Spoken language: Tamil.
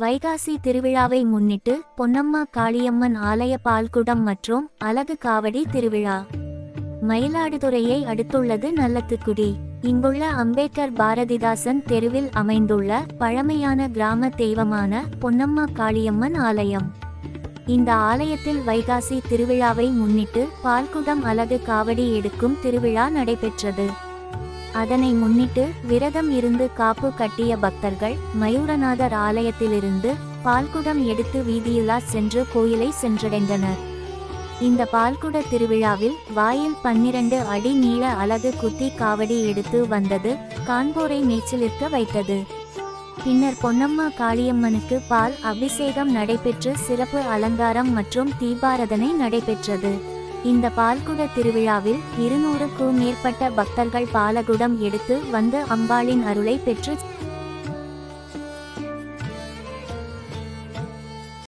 வைகாசி திருவிழாவை முன்னிட்டு பொன்னம்மா காளியம்மன் ஆலய பால்குடம் மற்றும் அலகு காவடி திருவிழா. மயிலாடுதுறையை அடுத்துள்ளது நல்லத்துக்குடி. இங்குள்ள அம்பேத்கர் பாரதிதாசன் தெருவில் அமைந்துள்ள பழமையான கிராம தெய்வமான பொன்னம்மா காளியம்மன் ஆலயம். இந்த ஆலயத்தில் வைகாசி திருவிழாவை முன்னிட்டு பால்குடம் அலகு காவடி எடுக்கும் திருவிழா நடைபெற்றது. அதனை முன்னிட்டு விரதம் இருந்து காப்பு கட்டிய பக்தர்கள் மயூரநாதர் ஆலயத்திலிருந்து பால்குடம் எடுத்து வீதியுலா சென்று கோயிலை சென்றடைந்தனர். இந்த பால்குட திருவிழாவில் வாயில் பன்னிரண்டு அடி நீள அலகு குத்தி காவடி எடுத்து வந்தது காண்போரை மேய்ச்சலிற்க வைத்தது. பின்னர் பொன்னம்மா காளியம்மனுக்கு பால் அபிஷேகம் நடைபெற்று சிறப்பு அலங்காரம் மற்றும் தீபாரதனை நடைபெற்றது. இந்த பால்குட திருவிழாவில் இருநூறுக்கும் மேற்பட்ட பக்தர்கள் பாலகுடம் எடுத்து வந்து அம்பாளின் அருளை பெற்று